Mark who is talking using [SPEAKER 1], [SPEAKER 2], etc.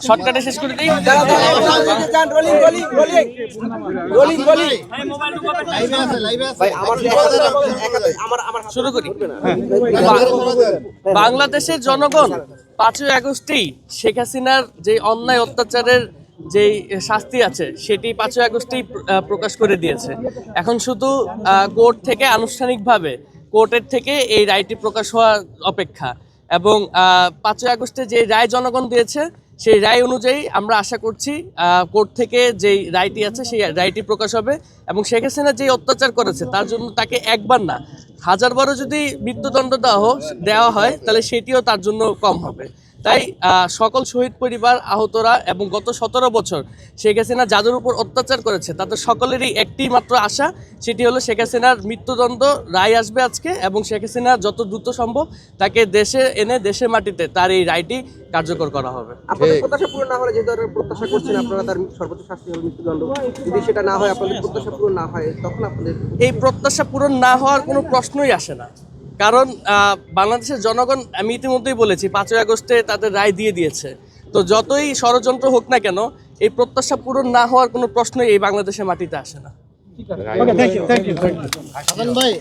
[SPEAKER 1] শর্টকাটে শেষ করে দিই শুরু করি বাংলাদেশের জনগণ পাঁচই আগস্টেই শেখ হাসিনার যে অন্যায় অত্যাচারের যে শাস্তি আছে সেটি পাঁচই আগস্টেই প্রকাশ করে দিয়েছে এখন শুধু আহ, কোর্ট থেকে আনুষ্ঠানিকভাবে কোর্টের থেকে এই রায়টি প্রকাশ হওয়ার অপেক্ষা এবং আহ, পাঁচই আগস্টে যে রায় জনগণ দিয়েছে সেই রায় অনুযায়ী আমরা আশা করছি কোর্ট থেকে যেই রায়টি আছে সেই রায়টি প্রকাশ হবে এবং শেখ হাসিনা যেই অত্যাচার করেছে তার জন্য তাকে একবার না হাজার বারো যদি মৃত্যুদণ্ড দেওয়া হোক দেওয়া হয়, তাহলে সেটিও তার জন্য কম হবে। তাই আহ, সকল শহীদ পরিবার আহতরা এবং গত সতেরো বছর শেখ হাসিনা যাদের উপর অত্যাচার করেছে তাদের সকলেরই একটি মাত্র আশা সেটি হলো শেখ হাসিনার মৃত্যুদণ্ড রায় আসবে আজকে এবং শেখ হাসিনা যত দ্রুত সম্ভব তাকে দেশে এনে দেশের মাটিতে তার এই রায়টি কার্যকর করা হবে।
[SPEAKER 2] আপনাদের প্রত্যাশা পূরণ না হলে যে ধরনের প্রত্যাশা করছেন আপনারা তার সর্বোচ্চ শাস্তি হবে মৃত্যুদণ্ড। যদি সেটা না হয় আপনাদের প্রত্যাশা পূরণ না হয় তখন আপনাদের
[SPEAKER 1] এই প্রত্যাশা পূরণ না হওয়ার কোনো প্রশ্নই আসে না। কারণ আহ, বাংলাদেশের জনগণ আমি ইতিমধ্যেই বলেছি পাঁচই আগস্টে তাদের রায় দিয়ে দিয়েছে। তো যতই ষড়যন্ত্র হোক না কেন এই প্রত্যাশা পূরণ না হওয়ার কোনো প্রশ্নই এই বাংলাদেশের মাটিতে আসে না।
[SPEAKER 3] ঠিক ভাই